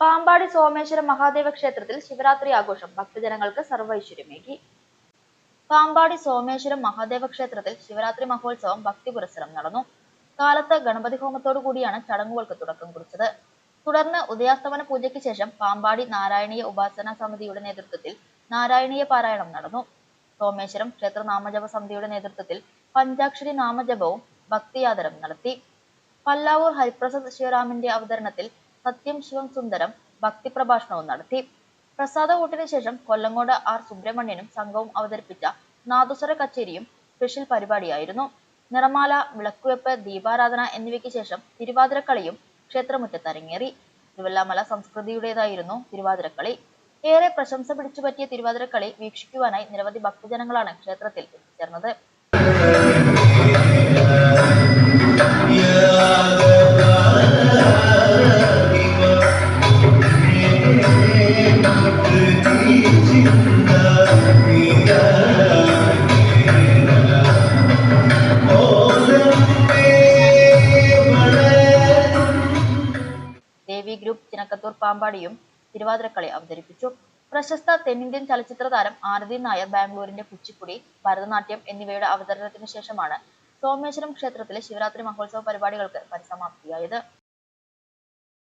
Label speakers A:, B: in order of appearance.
A: പാമ്പാടി സോമേശ്വരം മഹാദേവ ക്ഷേത്രത്തിൽ ശിവരാത്രി ആഘോഷം. ഭക്തജനങ്ങൾക്ക് സർവൈശ്വര്യമേകി. പാമ്പാടി സോമേശ്വരം മഹാദേവ ക്ഷേത്രത്തിൽ ശിവരാത്രി മഹോത്സവം ഭക്തി പുരസ്സരം നടന്നു. കാലത്ത് ഗണപതി ഹോമത്തോടു കൂടിയാണ് ചടങ്ങുകൾക്ക് തുടക്കം കുറിച്ചത്. തുടർന്ന് ഉദയാസ്തമന പൂജയ്ക്ക് ശേഷം പാമ്പാടി നാരായണീയ ഉപാസന സമിതിയുടെ നേതൃത്വത്തിൽ നാരായണീയ പാരായണം നടന്നു. സോമേശ്വരം ക്ഷേത്ര നാമജപ സമിതിയുടെ നേതൃത്വത്തിൽ പഞ്ചാക്ഷരി നാമജപവും ഭക്തിയാദരം നടത്തി. പല്ലാവൂർ ഹരിപ്രസാദ് ശിവരാമന്റെ അവതരണത്തിൽ സത്യം ശിവം സുന്ദരം ഭക്തി പ്രഭാഷണവും നടത്തി. പ്രസാദ വോട്ടിന് ശേഷം കൊല്ലങ്കോട് ആർ. സുബ്രഹ്മണ്യനും സംഘവും അവതരിപ്പിച്ച നാദുസ്വര കച്ചേരിയും സ്പെഷ്യൽ പരിപാടിയായിരുന്നു. നിറമാല വിളക്കുവെപ്പ് ദീപാരാധന എന്നിവയ്ക്ക് ശേഷം തിരുവാതിരക്കളിയും ക്ഷേത്രമുറ്റത്ത് അരങ്ങേറി തിരുവല്ലാമല സംസ്കൃതിയുടേതായിരുന്നു തിരുവാതിരക്കളി. ഏറെ പ്രശംസ പിടിച്ചുപറ്റിയ തിരുവാതിരക്കളി വീക്ഷിക്കുവാനായി നിരവധി ഭക്തജനങ്ങളാണ് ക്ഷേത്രത്തിൽ എത്തിച്ചേർന്നത്. ദേവി ഗ്രൂപ്പ് ചിനക്കത്തൂർ പാമ്പാടിയും തിരുവാതിരക്കളി അവതരിപ്പിച്ചു. പ്രശസ്ത തെന്നിന്ത്യൻ ചലച്ചിത്ര താരം ആരതി നായർ ബാംഗ്ലൂരിന്റെ കുച്ചിപ്പുടി ഭരതനാട്യം എന്നിവയുടെ അവതരണത്തിന് ശേഷമാണ് സോമേശ്വരം ക്ഷേത്രത്തിലെ ശിവരാത്രി മഹോത്സവ പരിപാടികൾക്ക് പരിസമാപ്തിയായത്.